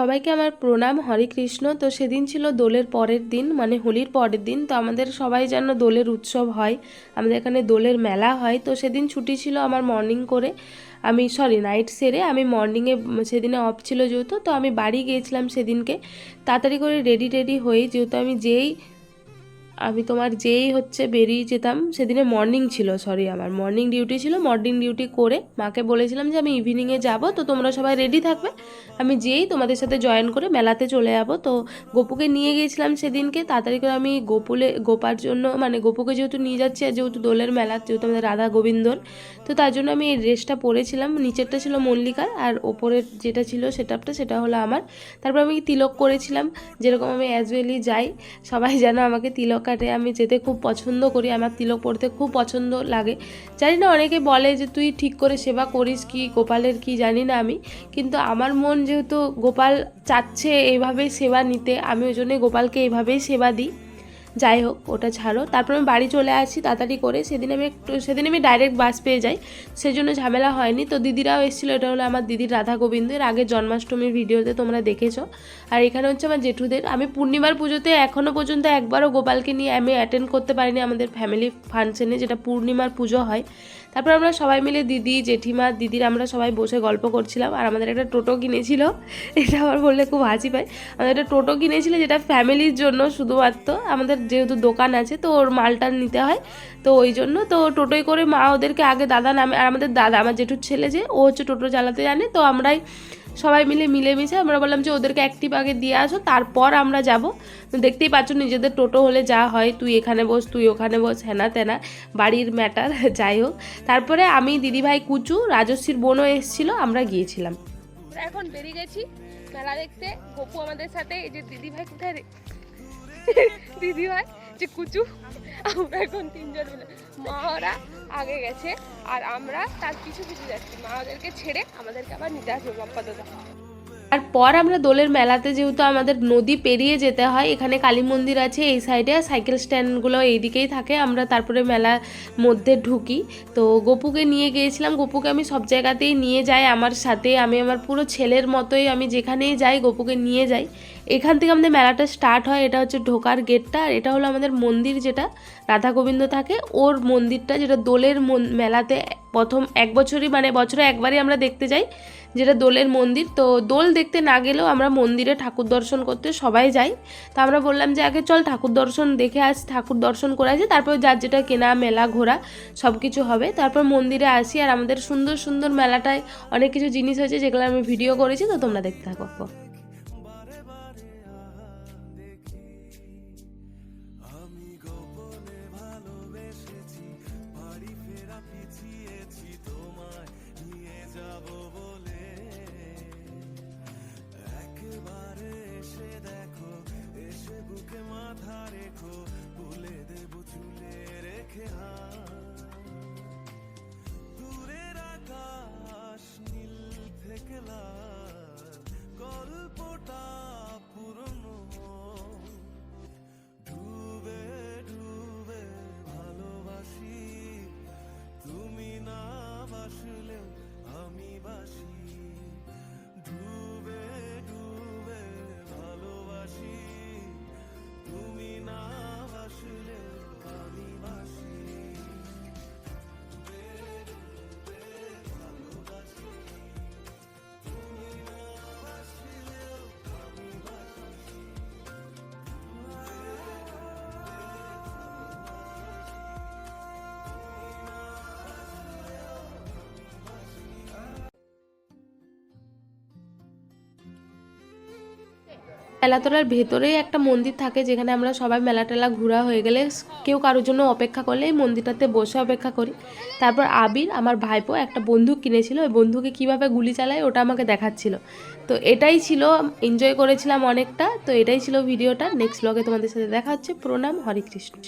সবাইকে আমার প্রণাম, হরে কৃষ্ণ। তো সেদিন ছিল দোলের পরের দিন মানে হোলির পরের দিন। তো আমাদের সবাই যেন দোলের উৎসব হয়, আমাদের এখানে দোলের মেলা হয়। তো সেদিন ছুটি ছিল আমার মর্নিং করে। আমি সরি নাইট সেরে আমি মর্নিংয়ে সেদিনে অফ ছিল যেহেতু, তো আমি বাড়ি গিয়েছিলাম সেদিনকে। তাড়াতাড়ি করে রেডি টেডি হয়ে যেহেতু আমি যেই আমি তোমার যেই হচ্ছে বেরিয়ে যেতাম, সেদিনে মর্নিং ছিল সরি আমার। মর্নিং ডিউটি ছিল মর্নিং ডিউটি করে মাকে বলেছিলাম যে আমি ইভিনিংয়ে যাব, তো তোমরা সবাই রেডি থাকবে। আমি যেই তোমাদের সাথে জয়েন করে মেলাতে চলে যাব, তো গোপুকে নিয়ে গিয়েছিলাম সেদিনকে। তাড়াতাড়ি করে আমি গোপুলে, গোপার জন্য মানে গোপুকে যেহেতু নিয়ে যাচ্ছি, আর যেহেতু দোলের মেলা, যেহেতু আমাদের রাধা গোবিন্দর, তো তার জন্য আমি এই ড্রেসটা পরেছিলাম। নিচেরটা ছিল মল্লিকার, আর ওপরের যেটা ছিল সেটাপটা সেটা হলো আমার। তারপর আমি তিলক করেছিলাম। যেরকম আমি অ্যাজুয়ালি যাই, সবাই যেন আমাকে তিলক কাটে, আমি যেতে খুব পছন্দ করি, আমার তিলক পড়তে খুব পছন্দ লাগে। জানি না, অনেকে বলে যে তুই ঠিক করে সেবা করিস কি, গোপালের কি জানি না আমি, কিন্তু আমার মন যেহেতু গোপাল চাচ্ছে এইভাবেই সেবা নিতে, আমি ওই জন্যে গোপালকে এইভাবেই সেবা দিই। যাই হোক, ওটা ছাড়ো। তারপর আমি বাড়ি চলে আসি তাড়াতাড়ি করে। সেদিন আমি একটু সেদিন আমি ডাইরেক্ট বাস পেয়ে যাই। সেই জন্য ঝামেলা হয়নি। তো দিদিরাও এসেছিল, এটা হলো আমার দিদির রাধা গোবিন্দের আগে জন্মাষ্টমীর ভিডিওতে তোমরা দেখেছ। আর এখানে হচ্ছে আমার জেঠুদের। আমি পূর্ণিমার পুজোতে এখনও পর্যন্ত একবারও গোপালকে নিয়ে আমি অ্যাটেন্ড করতে পারিনি আমাদের ফ্যামিলি ফাংশনে যেটা পূর্ণিমার পুজো হয়। তারপর আমরা সবাই মিলে দিদি, জেঠিমা দিদির আমরা সবাই বসে গল্প করছিলাম। আর আমাদের একটা টোটো কিনেছিল। এটা আমার বললে খুব হাসি পায়। আমাদের একটা টোটো কিনেছিল যেটা ফ্যামিলির জন্য শুধুমাত্র। আমাদের যেহেতু দোকান আছে, তো ওর মালটা নিতে হয়। তো ওই জন্য তো টোটোয় করে মা ওদেরকে আগে দাদা নামে, আর আমাদের দাদা, আমার জেঠুর ছেলে যে, ও হচ্ছে টোটো চালাতে জানে। তো আমরাই সবাই মিলে মিলেমিশে আমরা বললাম যে ওদেরকে অ্যাক্টিভ আগে দিয়ে আসো, তারপর আমরা যাব। দেখতেই পাচ্ছ নিজেদের টোটো হলে যা হয়, তুই এখানে বস, তুই ওখানে বস, হেনা তেনা, বাড়ির ম্যাটার যাই হোক। তারপরে আমি, দিদিভাই, কুচু রাজস্বীর বোনও এসেছিল, আমরা গিয়েছিলাম। আমরা এখন বেরিয়ে গেছি মেলা দেখতে। গপু আমাদের সাথে, এই যে দিদি ভাই কোথায় রে? যে কুচু। আমরা এখন তিনজন মিলে। মা আগে গেছে, আর আমরা তার পিছু পিছু যাচ্ছি। মা ওদেরকে ছেড়ে আমাদেরকে আবার নিতে আসবে বাপ্পা দাদা তারপর আমরা দোলের মেলাতে যেহেতু আমাদের নদী পেরিয়ে যেতে হয়, এখানে কালী মন্দির আছে এই সাইডে আর সাইকেল স্ট্যান্ডগুলো এইদিকেই থাকে। আমরা তারপরে মেলার মধ্যে ঢুকি। তো গপুকে নিয়ে গিয়েছিলাম। গপুকে আমি সব জায়গাতেই নিয়ে যাই। আমার সাথে, আমি আমার পুরো ছেলের মতোই আমি যেখানেই যাই, গপুকে নিয়ে যাই। এখান থেকে আমাদের মেলাটা স্টার্ট হয়, এটা হচ্ছে ঢোকার গেটটা আর এটা হলো আমাদের মন্দির যেটা রাধা গোবিন্দ থাকে। ওর মন্দিরটা যেটা দোলের মেলাতে প্রথম এক বছরই মানে বছরে একবারই আমরা দেখতে যাই, যেটা দোলের মন্দির। তো দোল দেখতে না গেলেও আমরা মন্দিরে ঠাকুর দর্শন করতে সবাই যাই। তো আমরা বললাম যে, আগে চল ঠাকুর দর্শন দেখে আসি, ঠাকুর দর্শন করে আসি, তারপর যার যেটা কেনা, মেলা, ঘোরা সব কিছু হবে। তারপর মন্দিরে আসি, আর আমাদের সুন্দর সুন্দর মেলাটায় অনেক কিছু জিনিস হয়েছে যেগুলো আমি ভিডিও করেছি, তো তোমরা দেখতে থাকো। মাথা রেখো তুলে দেব চুলে রেখে হাত। মেলাতলার ভেতরেই একটা মন্দির থাকে যেখানে আমরা সবাই মেলা টেলা ঘোরা হয়ে গেলে কেউ কারোর জন্য অপেক্ষা করলে এই মন্দিরটাতে বসে অপেক্ষা করি। তারপর আবির, আমার ভাইপো, একটা বন্ধু কিনেছিল। ওই বন্ধুকে কীভাবে গুলি চালায় ওটা আমাকে দেখাচ্ছিল। তো এটাই ছিল এনজয় করেছিলাম অনেকটা। তো এটাই ছিল ভিডিওটা নেক্সট ব্লগে তোমাদের সাথে দেখা হচ্ছে। প্রণাম, হরে কৃষ্ণ।